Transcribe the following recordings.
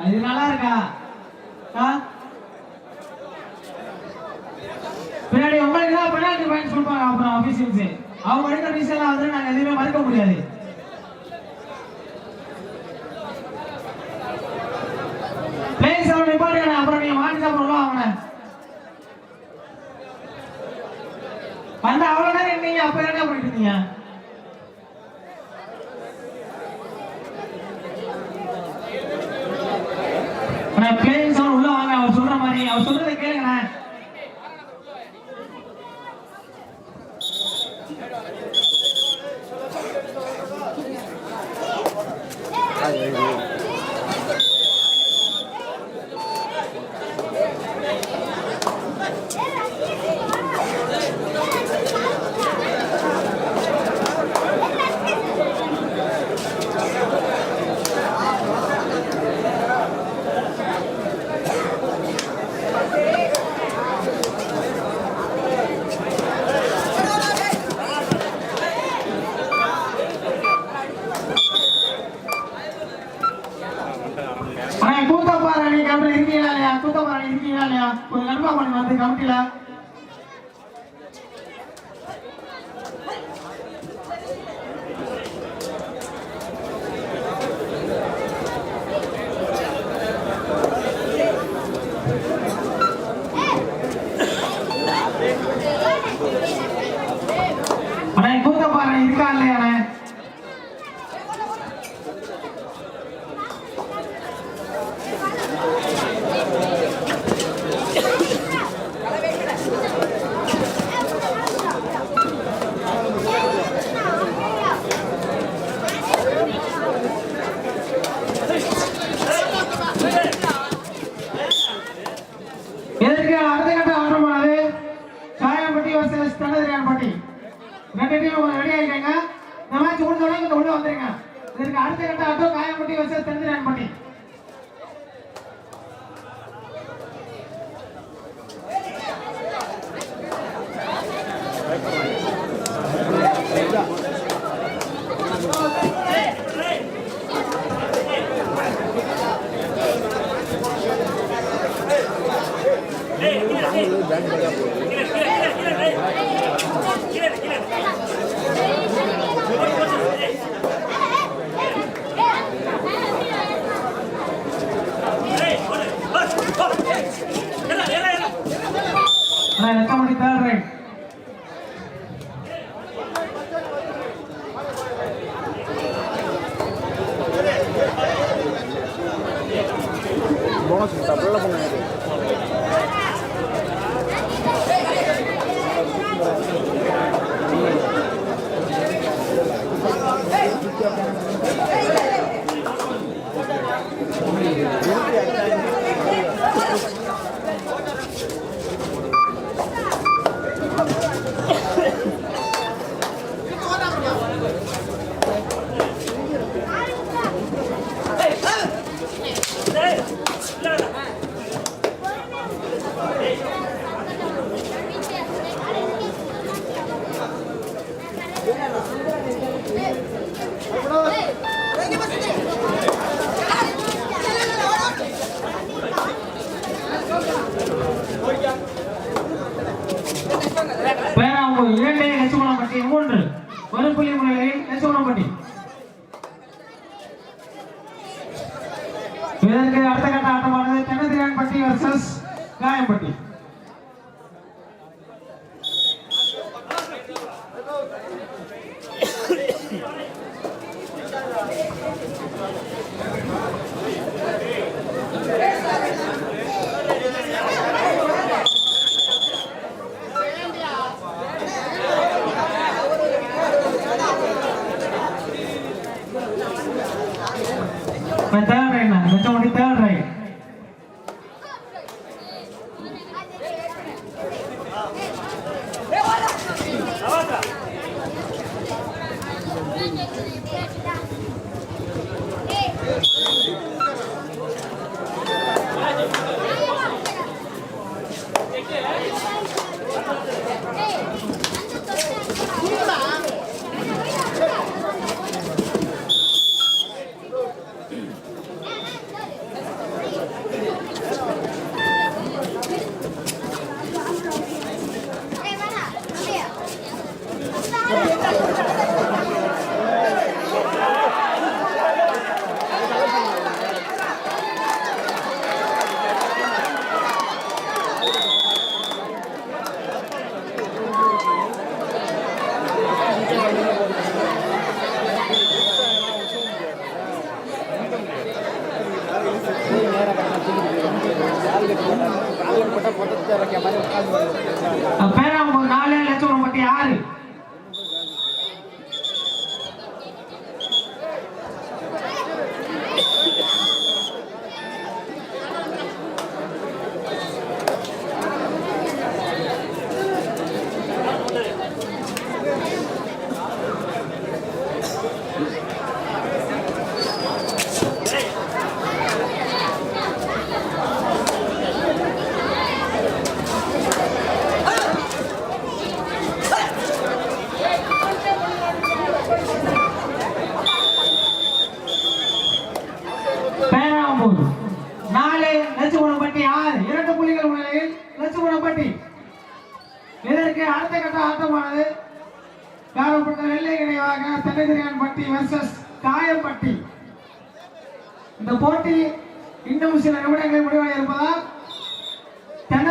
அது நல்லா இருக்கா? பின்னாடி உங்களுக்கு தான் பெனால்டி பாயிண்ட்ஸ் கொடுப்பாங்க அப்புறம் ஆஃபீஸர்ஸ் அவங்க அடுத்த டிசிஷன் வந்து நாங்கள் எதுவுமே மறுக்க முடியாது. பிளேஸ் அவனை பாருங்க அப்புறம் நீங்க மாட்டி தான் போடலாம் அவனை வந்து அவ்வளோ நேரம் இருந்தீங்க அப்போ என்ன பண்ணிட்டு இருந்தீங்க? আপনাকে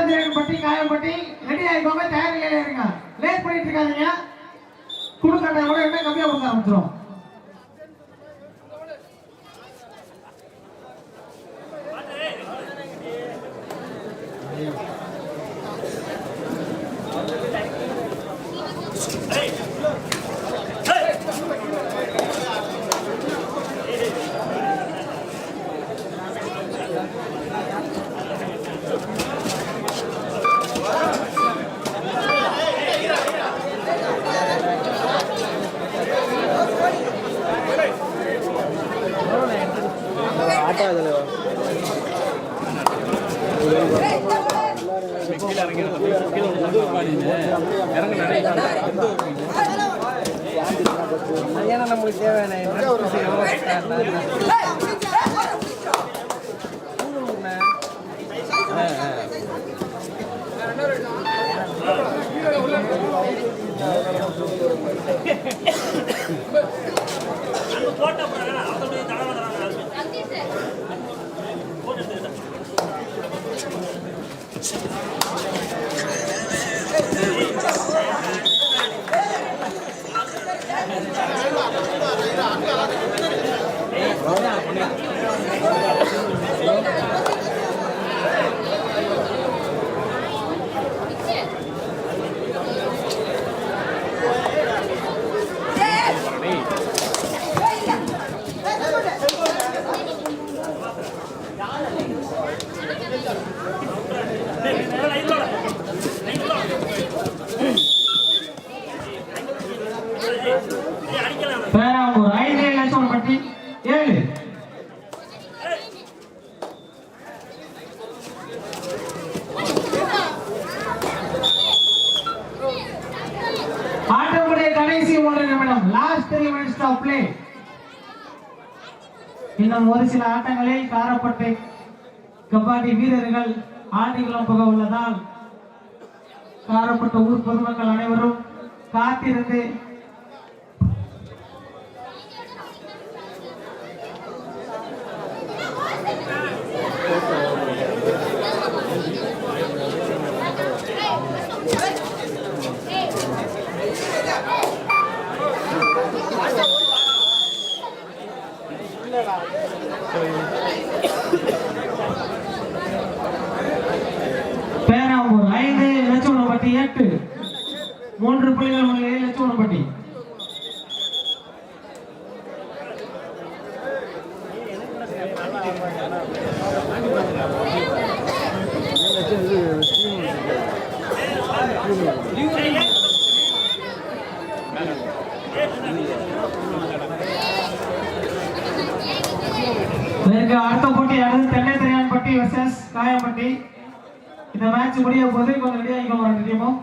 பட்டி காயம் பட்டி ரெடி ஆகிக்கோங்க தயார் நிலையில இருங்க. லேட் பண்ணிட்டு இருக்காதீங்க. குடுக்கட்டை கூட என்ன கம்மியா கொடுக்க ஆரம்பிச்சிடும் பேராம்பூர் ஐந்து பட்டி. ஏழு. ஆட்டமுடைய கடைசி ஒன்று நிமிடம் last three minutes of play இன்னும் ஒரு சில ஆட்டங்களில் காரப்பட்டை கபாடி வீரர்கள் ஆடிகளம் புக உள்ளதால் காரப்பட்ட ஊர் பொதுமக்கள் அனைவரும் காத்திருந்து பேராவூர் ஐந்து லட்சம் பட்டி எட்டு. மூன்று புள்ளிகள் ஏழு லட்சம் பட்டி அடுத்த போட்டியானது தென்னை திரையான்பட்டி வெர்சஸ் காயம்பட்டி இந்த மேட்ச் முடிய போது கொஞ்சம் ரெடி ஆகிக்கோங்க ரெண்டு டீமும்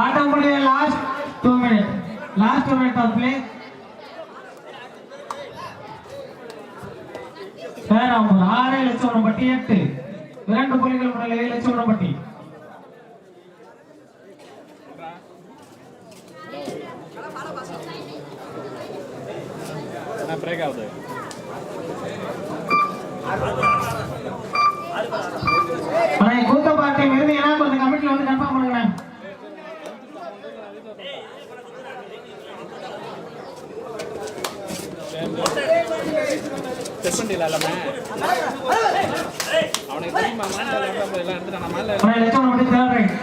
ஆட்டம் முடிய last two minute last two minute of play Perambur ஆறு எட்டு. இரண்டு புள்ளிகள் முன்னிலையில் லட்சம் பட்டி. ஆகுது ஆனா கூத்த பார்ட்டி இருந்தீங்கன்னா கொஞ்சம் கமிட்டில வந்து கன்ஃபார்ம் பண்ணுங்க செட் பண்ணிடல எல்லாமே அவனுக்கு தெரியுமா மாநில லேப்டாப் எல்லாம் எடுத்துட்டான்? மாநில ஆனா Latchavarampatti third right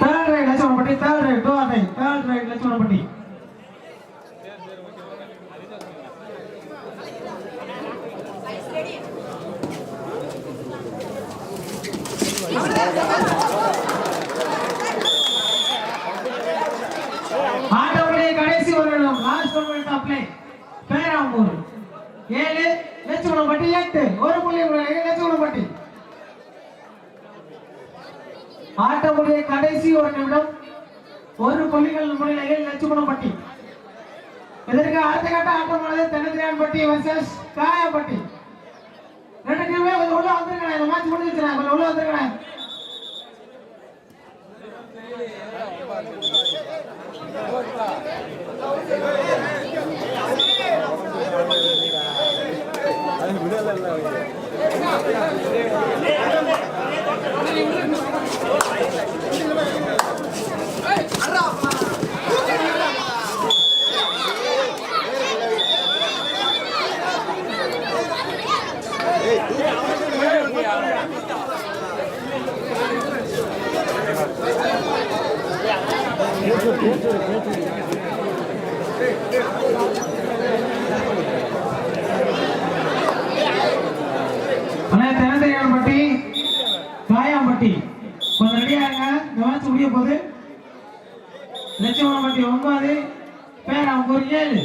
third right Latchavarampatti third right two right third right கடைசி ஒரு இடம் last one minute of play Perambur ஏழு லட்சுமணப்பட்டி எட்டு ஒரு புள்ளி முன்னிலையில் லட்சுமணப்பட்டி ஆட்டமுடைய கடைசி ஒரு நிமிடம். ஒரு புள்ளிகள் முன்னிலையில் லட்சுமணப்பட்டி இதற்கு அடுத்த கட்ட ஆட்டமானது தென்னதிரியான்பட்டி வர்சஸ் காயப்பட்டி ரெண்டு டீமே உள்ள வந்துருக்கணும் இந்த மேட்ச் முடிஞ்சிருச்சு கொஞ்சம் உள்ள வந்துருக்கணும் அண்ணா தென்னதிரியான்பட்டி காயாம்பட்டி. கொஞ்சம் ரெடியாருங்க கவனிச்சு முடிய போகுது. லட்சுமணப்பட்டி ஒன்பது பேர் அவங்க ஒரு ஏழு.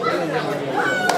பேராம்பூர்